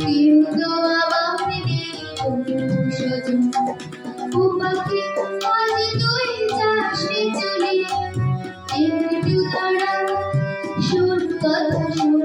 কিন্তু আমাদের বন্ধু স্বজন উপাকে আজ তুই চাষে চলে একটু দাঁড়া শোন কথা শোন